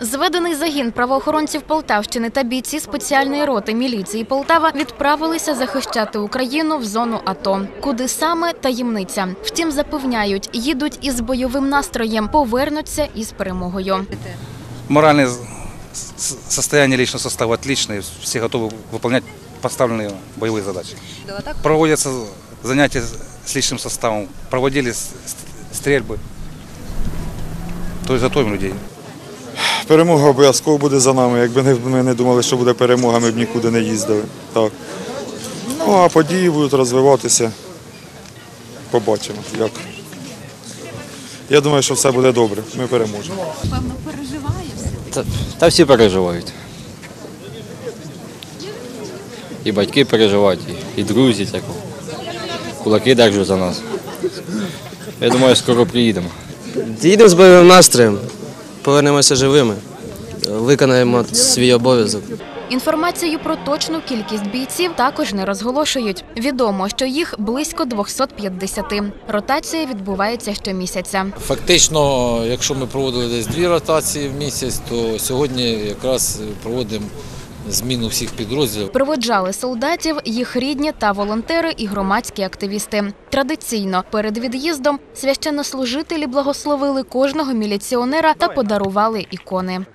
Зведений загін правоохоронців Полтавщини та бійці спеціальної роти міліції Полтава відправилися захищати Україну в зону АТО. Куди саме таємниця? Втім, запевняють, їдуть із бойовим настроєм, повернуться із перемогою. Моральное с- с- состояние личного состава отличное, все готовы выполнять поставленные боевые задачи. Проводятся занятия с личным составом, проводили с- с- стрельбы. То есть готовим людей. Перемога обов'язково буде за нами. Якби ми не думали, що буде перемога, ми б нікуди не їздили. Так. Ну а події будуть розвиватися. Побачимо, як. Я думаю, що все буде добре. Ми переможемо. Та, та всі переживають. І батьки переживають, і, і друзі тако. Кулаки держать за нас. Я думаю, скоро приїдемо. Їдемо з бойовим настроєм, повернемося живими, виконаємо свій обов'язок. Інформацію про точну кількість бійців також не розголошують. Відомо, що їх близько 250. Ротація відбувається щомісяця. Фактично, якщо ми проводили десь дві ротації в місяць, то сьогодні якраз проводимо зміну всіх підрозділів. Проводжали солдатів, їх рідні та волонтери і громадські активісти. Традиційно перед від'їздом священнослужителі благословили кожного міліціонера та подарували ікони.